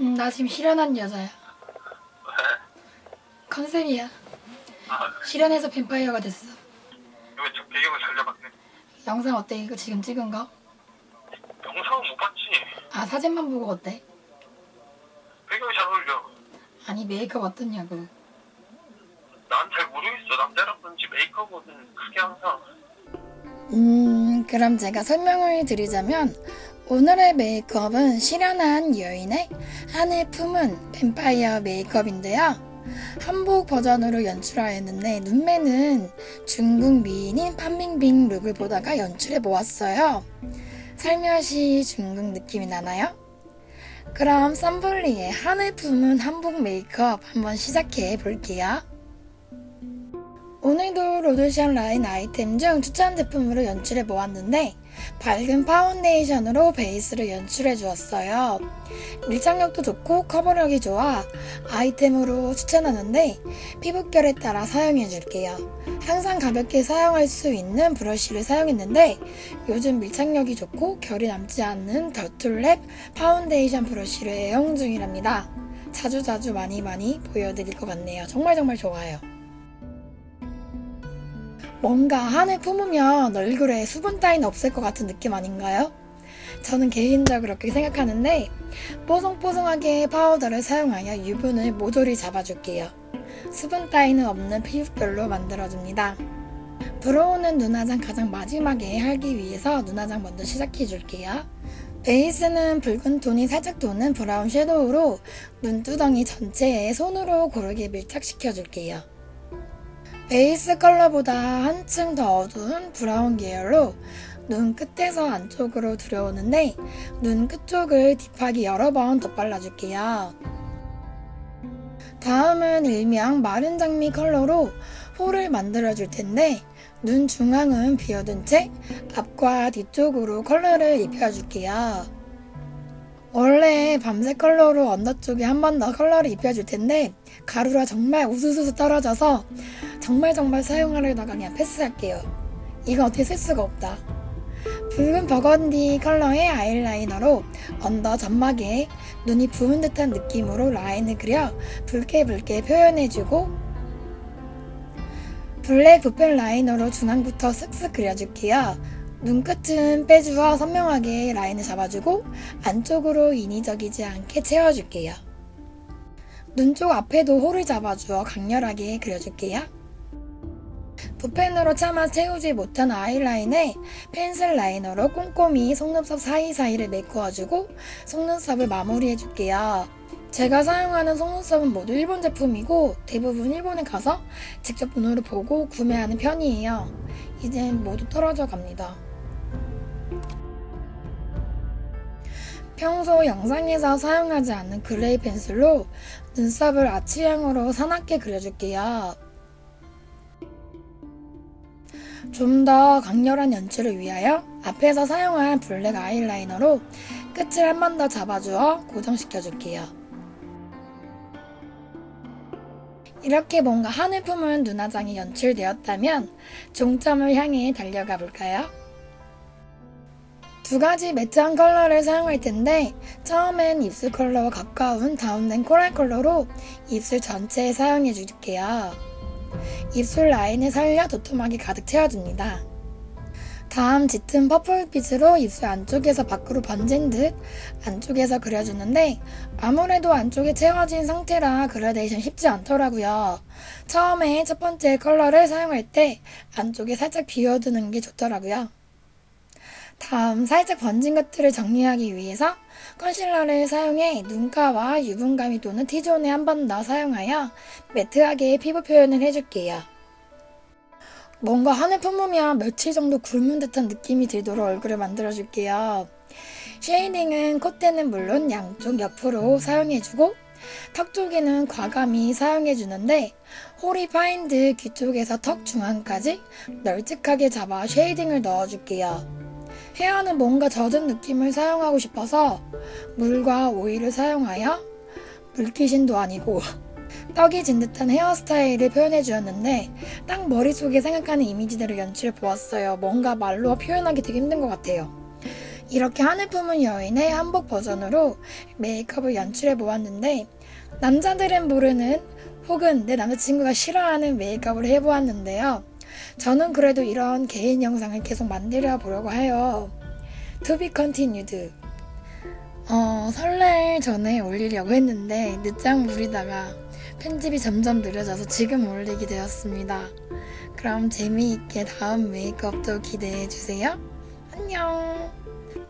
음, 나 지금 실현한 여자야. 왜? 컨셉이야. 아, 실현해서 뱀파이어가 됐어. 이거 저 배경을 살려봤네. 영상 어때? 이거 지금 찍은 거? 영상은 못 봤지. 아, 사진만 보고 어때? 배경이 잘 어울려. 아니, 메이크업 어떻냐고. 난 잘 모르겠어. 남자라든지 메이크업은 크게 항상. 음, 그럼 제가 설명을 드리자면 오늘의 메이크업은 실현한 여인의 한을 품은 뱀파이어 메이크업인데요. 한복 버전으로 연출하였는데 눈매는 중국 미인인 판빙빙 룩을 보다가 연출해 보았어요. 살며시 중국 느낌이 나나요? 그럼 썸블리의 한을 품은 한복 메이크업 한번 시작해 볼게요. 오늘도 로드샵 라인 아이템 중 추천 제품으로 연출해 보았는데 밝은 파운데이션으로 베이스를 연출해 주었어요. 밀착력도 좋고 커버력이 좋아 아이템으로 추천하는데 피부결에 따라 사용해 줄게요. 항상 가볍게 사용할 수 있는 브러쉬를 사용했는데 요즘 밀착력이 좋고 결이 남지 않는 더툴랩 파운데이션 브러쉬를 애용 중이랍니다. 자주자주 많이 많이 보여드릴 것 같네요. 정말 정말 좋아요. 뭔가 한을 품으면 얼굴에 수분 따위는 없을 것 같은 느낌 아닌가요? 저는 개인적으로 그렇게 생각하는데 뽀송뽀송하게 파우더를 사용하여 유분을 모조리 잡아줄게요. 수분 따위는 없는 피부결로 만들어줍니다. 들어오는 눈화장 가장 마지막에 하기 위해서 눈화장 먼저 시작해줄게요. 베이스는 붉은 톤이 살짝 도는 브라운 섀도우로 눈두덩이 전체에 손으로 고르게 밀착시켜줄게요. 베이스 컬러보다 한층 더 어두운 브라운 계열로 눈 끝에서 안쪽으로 들어오는데 눈 끝쪽을 딥하게 여러 번 덧발라줄게요. 다음은 일명 마른 장미 컬러로 홀을 만들어줄 텐데 눈 중앙은 비어둔 채 앞과 뒤쪽으로 컬러를 입혀줄게요. 원래 밤색 컬러로 언더 쪽에 한 번 더 컬러를 입혀줄 텐데 가루가 정말 우수수수 떨어져서 정말 정말 사용하려다가 그냥 패스할게요. 이건 어떻게 쓸 수가 없다. 붉은 버건디 컬러의 아이라이너로 언더 점막에 눈이 부은 듯한 느낌으로 라인을 그려 붉게 붉게 표현해주고 블랙 붓펜 라이너로 중앙부터 쓱쓱 그려줄게요. 눈끝은 빼주어 선명하게 라인을 잡아주고 안쪽으로 인위적이지 않게 채워줄게요. 눈 쪽 앞에도 홀을 잡아주어 강렬하게 그려줄게요. 붓펜으로 차마 채우지 못한 아이라인에 펜슬 라이너로 꼼꼼히 속눈썹 사이사이를 메꾸어주고 속눈썹을 마무리해줄게요. 제가 사용하는 속눈썹은 모두 일본 제품이고 대부분 일본에 가서 직접 눈으로 보고 구매하는 편이에요. 이젠 모두 떨어져 갑니다. 평소 영상에서 사용하지 않는 그레이 펜슬로 눈썹을 아치형으로 사납게 그려줄게요. 좀 더 강렬한 연출을 위하여 앞에서 사용한 블랙 아이라이너로 끝을 한 번 더 잡아주어 고정시켜 줄게요. 이렇게 뭔가 한을 품은 눈화장이 연출되었다면 종점을 향해 달려가 볼까요? 두 가지 매트한 컬러를 사용할 텐데 처음엔 입술 컬러와 가까운 다운된 코랄 컬러로 입술 전체에 사용해 줄게요. 입술 라인을 살려 도톰하게 가득 채워줍니다. 다음 짙은 퍼플빛으로 입술 안쪽에서 밖으로 번진 듯 안쪽에서 그려주는데 아무래도 안쪽에 채워진 상태라 그라데이션 쉽지 않더라고요. 처음에 첫 번째 컬러를 사용할 때 안쪽에 살짝 비워두는 게 좋더라고요. 다음 살짝 번진 것들을 정리하기 위해서 컨실러를 사용해 눈가와 유분감이 도는 T존에 한 번 더 사용하여 매트하게 피부 표현을 해줄게요. 뭔가 한을 품으면 며칠 정도 굶은 듯한 느낌이 들도록 얼굴을 만들어줄게요. 쉐이딩은 콧대는 물론 양쪽 옆으로 사용해주고 턱 쪽에는 과감히 사용해주는데 홀이 파인드 귀 쪽에서 턱 중앙까지 널찍하게 잡아 쉐이딩을 넣어줄게요. 헤어는 뭔가 젖은 느낌을 사용하고 싶어서 물과 오일을 사용하여 물귀신도 아니고 떡이 진 듯한 헤어스타일을 표현해 주었는데 딱 머릿속에 생각하는 이미지대로 연출해 보았어요. 뭔가 말로 표현하기 되게 힘든 것 같아요. 이렇게 하늘 품은 여인의 한복 버전으로 메이크업을 연출해 보았는데 남자들은 모르는 혹은 내 남자친구가 싫어하는 메이크업을 해보았는데요. 저는 그래도 이런 개인 영상을 계속 만들어 보려고 해요. To be continued. 어, 설날 전에 올리려고 했는데 늦장 부리다가 편집이 점점 느려져서 지금 올리게 되었습니다. 그럼 재미있게 다음 메이크업도 기대해 주세요. 안녕.